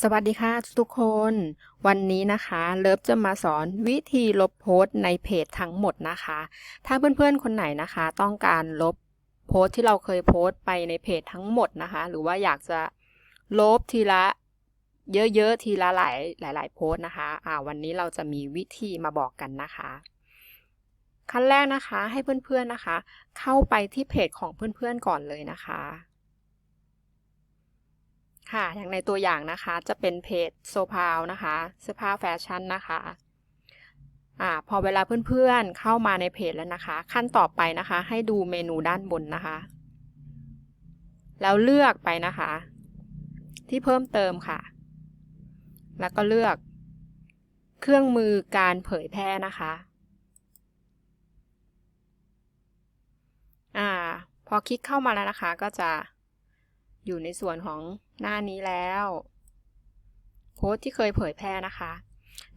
สวัสดีค่ะทุกคน วันนี้นะคะ เลิฟจะมาสอนวิธีลบโพสต์ในเพจทั้งหมดนะคะ ถ้าเพื่อนๆคนไหนนะคะ ต้องการลบโพสต์ที่เราเคยโพสต์ไปในเพจทั้งหมดนะคะ หรือว่าอยากจะลบทีละเยอะๆทีละหลายหลายๆโพสต์นะคะอ่าวันนี้เราจะมีวิธีมาบอกกันนะคะ ขั้นแรกนะคะให้เพื่อนๆนะคะ เข้าไปที่เพจของเพื่อนๆก่อนเลยนะคะ ค่ะ อย่างในตัวอย่างนะคะ จะเป็นเพจโซพาวนะคะเสื้อผ้าแฟชั่นนะคะอ่าพอเวลาเพื่อนๆเข้ามาในเพจแล้วนะคะ ขั้นต่อไปนะคะ ให้ดูเมนูด้านบนนะคะ แล้วเลือกไปนะคะ ที่เพิ่มเติมค่ะ แล้วก็เลือก เครื่องมือการเผยแพร่นะคะอ่าพอคลิกเข้ามาแล้วนะคะก็จะ อยู่ในส่วนของหน้านี้แล้วโพสต์ที่เคยเผยแพร่นะคะ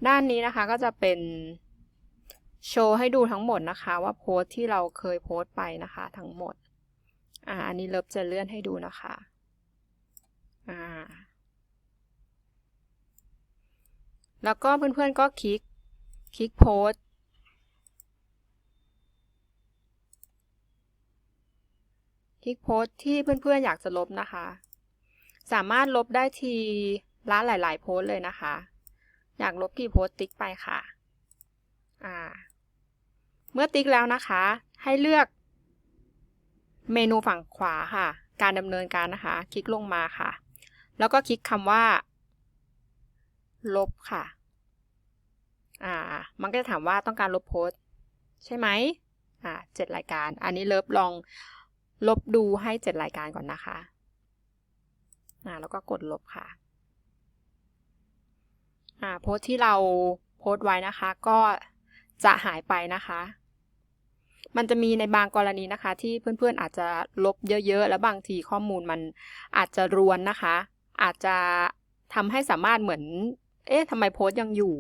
ด้านนี้นะคะก็จะเป็นโชว์ให้ดูทั้งหมดนะคะ ว่าโพสต์ที่เราเคยโพสต์ไปนะคะ ทั้งหมด อ่า อันนี้เลิฟจะเลื่อนให้ดูนะคะ อ่า แล้วก็เพื่อนๆก็คลิก คลิกโพสต์ คลิกโพสต์ที่เพื่อนๆอยากจะลบนะคะ สามารถลบได้ทีละหลาย ๆ โพสต์เลยนะคะ อยากลบกี่โพสต์ติ๊กไปค่ะอ่าเมื่อติ๊กแล้วนะคะ ให้เลือก เมนูฝั่งขวาค่ะ การดำเนินการนะคะ คลิกลงมาค่ะ แล้วก็คลิกคำว่า ลบค่ะ อ่า มันก็จะถามว่าต้องการลบโพสใช่ไหมอ่าเจ็ดรายการ อันนี้เลิฟลอง ลบดูให้เจ็ดรายการก่อนนะคะอ่าแล้วก็กดลบค่ะอ่าโพสที่เราโพสไว้นะคะ ก็จะหายไปนะคะ มันจะมีในบางกรณีนะคะ ที่เพื่อนๆอาจจะลบเยอะๆ แล้วบางทีข้อมูลมันอาจจะรวนนะคะ อาจจะทำให้สามารถเหมือน เอ๊ะทำไมโพสยังอยู่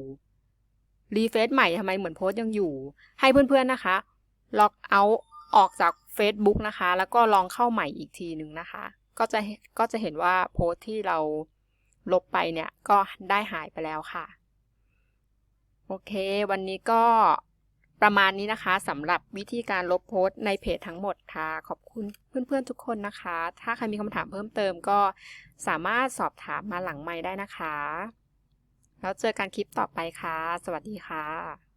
รีเฟซใหม่ทำไมเหมือนโพสยังอยู่ ให้เพื่อนๆนะคะ ล็อกเอาออกจาก Facebook นะคะ แล้วก็ลองเข้าใหม่อีกทีหนึ่งนะคะ ก็จะก็จะเห็นว่าโพสต์ที่เราลบไปเนี่ยก็ได้หายไปแล้วค่ะ โอเค วันนี้ก็ประมาณนี้นะคะสำหรับวิธีการลบโพสต์ในเพจทั้งหมดค่ะ ขอบคุณเพื่อนๆทุกคนนะคะ ถ้าใครมีคำถามเพิ่มเติมก็สามารถสอบถามมาหลังไมค์ได้นะคะ แล้วเจอกันคลิปต่อไปค่ะ สวัสดีค่ะ